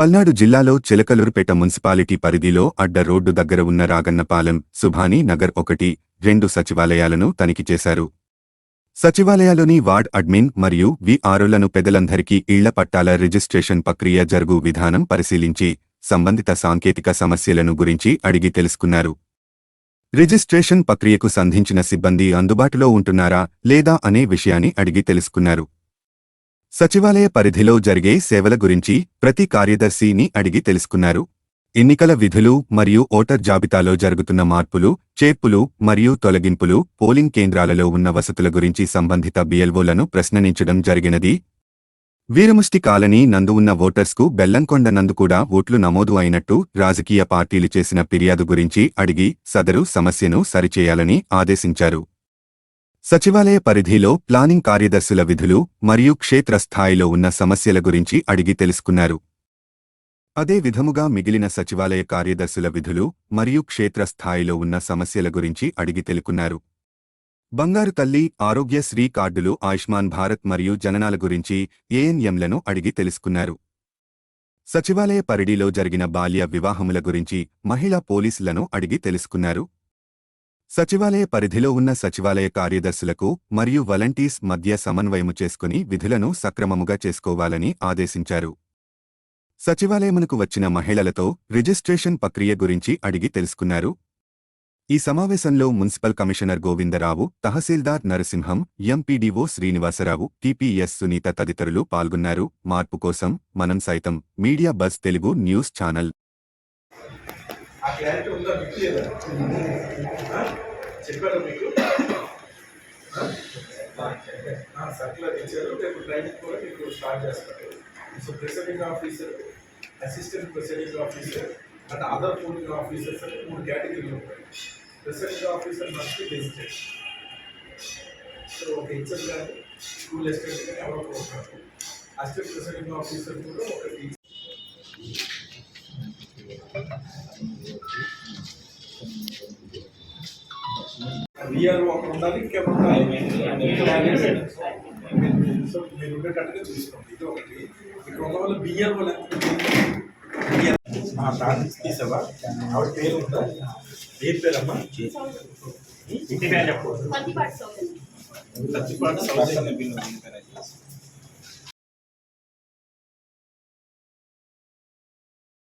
పల్నాడు జిల్లాలో చిలకలూరుపేట మున్సిపాలిటీ పరిధిలో అడ్డ రోడ్డు దగ్గర ఉన్న రాగన్నపాలెం సుభాని నగర్ ఒకటి రెండు సచివాలయాలను తనిఖీ చేశారు. సచివాలయాలోని వార్డ్ అడ్మిన్ మరియు విఆర్ఓలను పెదలందరికీ ఇళ్ళ పట్టాల రిజిస్ట్రేషన్ ప్రక్రియ జరుగు విధానం పరిశీలించి సంబంధిత సాంకేతిక సమస్యలను గురించి అడిగి తెలుసుకున్నారు. రిజిస్ట్రేషన్ ప్రక్రియకు సంధించిన సిబ్బంది అందుబాటులో ఉంటున్నారా లేదా అనే విషయాన్ని అడిగి తెలుసుకున్నారు. సచివాలయ పరిధిలో జరిగే సేవల గురించి ప్రతి కార్యదర్శిని అడిగి తెలుసుకున్నారు. ఎన్నికల విధులు మరియు ఓటర్ జాబితాలో జరుగుతున్న మార్పులు చేర్పులు మరియు తొలగింపులు పోలింగ్ కేంద్రాలలో ఉన్న వసతుల గురించి సంబంధిత బిఎల్ఓలను ప్రశ్నించడం జరిగినది. వీరముష్టి కాలనీ నందు ఉన్న ఓటర్స్కు బెల్లంకొండ నందు కూడా ఓట్లు నమోదు అయినట్టు రాజకీయ పార్టీలు చేసిన ఫిర్యాదు గురించి అడిగి సదరు సమస్యను సరిచేయాలని ఆదేశించారు. సచివాలయ పరిధిలో ప్లానింగ్ కార్యదర్శుల విధులు మరియు క్షేత్రస్థాయిలో ఉన్న సమస్యల గురించి అడిగి తెలుసుకున్నారు. అదే విధముగా మిగిలిన సచివాలయ కార్యదర్శుల విధులు మరియు క్షేత్రస్థాయిలో ఉన్న సమస్యల గురించి అడిగి తెలుకున్నారు. బంగారు తల్లి ఆరోగ్యశ్రీ కార్డులు ఆయుష్మాన్ భారత్ మరియు జననాల గురించి ఏఎన్ఎంలను అడిగి తెలుసుకున్నారు. సచివాలయ పరిధిలో జరిగిన బాల్య వివాహముల గురించి మహిళా పోలీసులను అడిగి తెలుసుకున్నారు. సచివాలయ పరిధిలో ఉన్న సచివాలయ కార్యదర్శులకు మరియు వలంటీర్స్ మధ్య సమన్వయము చేసుకుని విధులను సక్రమముగా చేసుకోవాలని ఆదేశించారు. సచివాలయమునకు వచ్చిన మహిళలతో రిజిస్ట్రేషన్ ప్రక్రియ గురించి అడిగి తెలుసుకున్నారు. ఈ సమావేశంలో municipal commissioner Govindarao tahsildar Narasimham MPDO Srinivasarao TPS Sunitha తదితరులు పాల్గొన్నారు. మార్పు కోసం మనం సైతం media bus Telugu news channel. ఆ క్లారిటీ ఉందా మీకు లేదా? చెప్పారు మీకు? సర్కులర్ ఇచ్చారు. రేపు ట్రైనింగ్ కూడా మీకు స్టార్ట్ చేస్తారు. So president officer assistant president officer and other polling officers అని మూడు కేటగిరీలు ఉంటాయి. President officer must gazetted so ఒక హెచ్ఎం కానీ స్కూల్ అసిస్టెంట్ కానీ ఎవరో ఉంటారు. అసిస్టెంట్ ప్రెసిడెంట్ ఆఫీసర్ కూడా ఒక టీచర్ విఆర్ ఒక ఉండాలి ఇంకెవరు సో మీరు ఉండేటట్టుగా చూసుకోండి. ఇది ఒకటి. ఇక్కడ ఉన్న వాళ్ళు బిఆర్ వాళ్ళు ఎంత టార్గెట్స్ తీసావా? ఆవిడ పేరు ఉందా? ఏ పేరమ్మా? పత్తిపాటి సౌకర్యం సత్యపాటి సౌజన్య.